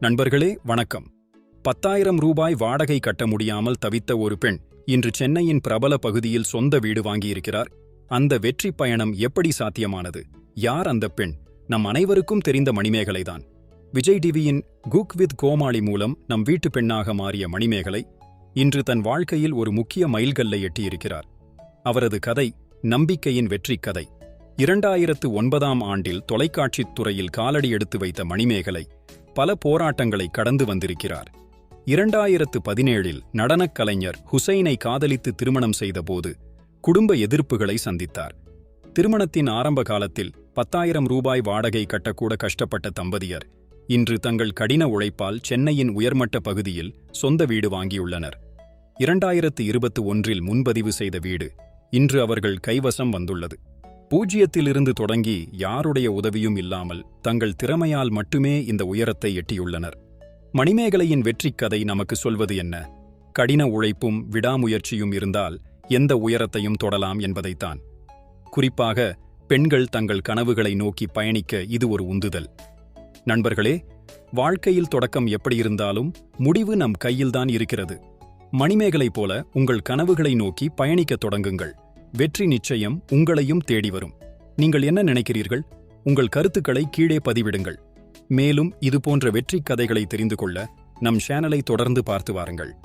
நண்பர்களே வணக்கம். பத்தாயிரம் ரூபாய் வாடகை கட்ட முடியாமல் தவித்த ஒரு பெண் இன்று சென்னையின் பிரபல பகுதியில் சொந்த வீடு வாங்கியிருக்கிறார். அந்த வெற்றி பயணம் எப்படி சாத்தியமானது? யார் அந்த பெண்? நம் அனைவருக்கும் தெரிந்த மணிமேகலைதான். விஜய் டிவியின் குக் வித் கோமாளி மூலம் நம் வீட்டு பெண்ணாக மாறிய மணிமேகலை இன்று தன் வாழ்க்கையில் ஒரு முக்கிய மைல்கல்லை எட்டியிருக்கிறார். அவரது கதை நம்பிக்கையின் வெற்றி கதை. இரண்டாயிரத்து ஒன்பதாம் ஆண்டில் தொலைக்காட்சித் துறையில் காலடி எடுத்து வைத்த மணிமேகலை பல போராட்டங்களை கடந்து வந்திருக்கிறார். இரண்டாயிரத்து பதினேழில் நடனக் கலைஞர் ஹுசைனை காதலித்து திருமணம் செய்தபோது குடும்ப எதிர்ப்புகளை சந்தித்தார். திருமணத்தின் ஆரம்ப காலத்தில் பத்தாயிரம் ரூபாய் வாடகை கட்டக்கூட கஷ்டப்பட்ட தம்பதியர் இன்று தங்கள் கடின உழைப்பால் சென்னையின் உயர்மட்ட பகுதியில் சொந்த வீடு வாங்கியுள்ளனர். இரண்டாயிரத்து இருபத்து ஒன்றில் முன்பதிவு செய்த வீடு இன்று அவர்கள் கைவசம் வந்துள்ளது. பூஜ்ஜியத்திலிருந்து தொடங்கி யாருடைய உதவியும் இல்லாமல் தங்கள் திறமையால் மட்டுமே இந்த உயரத்தை எட்டியுள்ளனர். மணிமேகலையின் வெற்றிக் கதை நமக்கு சொல்வது என்ன? கடின உழைப்பும் விடாமுயற்சியும் இருந்தால் எந்த உயரத்தையும் தொடலாம் என்பதைத்தான். குறிப்பாக பெண்கள் தங்கள் கனவுகளை நோக்கி பயணிக்க இது ஒரு உந்துதல். நண்பர்களே வாழ்க்கையில் தொடக்கம் எப்படி இருந்தாலும் முடிவு நம் கையில்தான் இருக்கிறது. மணிமேகலை போல உங்கள் கனவுகளை நோக்கி பயணிக்கத் தொடங்குங்கள். வெற்றி நிச்சயம் உங்களையும் தேடி வரும். நீங்கள் என்ன நினைக்கிறீர்கள்? உங்கள் கருத்துக்களை கீழே பதிவிடுங்கள். மேலும் இதுபோன்ற வெற்றிக் கதைகளை தெரிந்து கொள்ள நம் சேனலை தொடர்ந்து பார்த்து வாருங்கள்.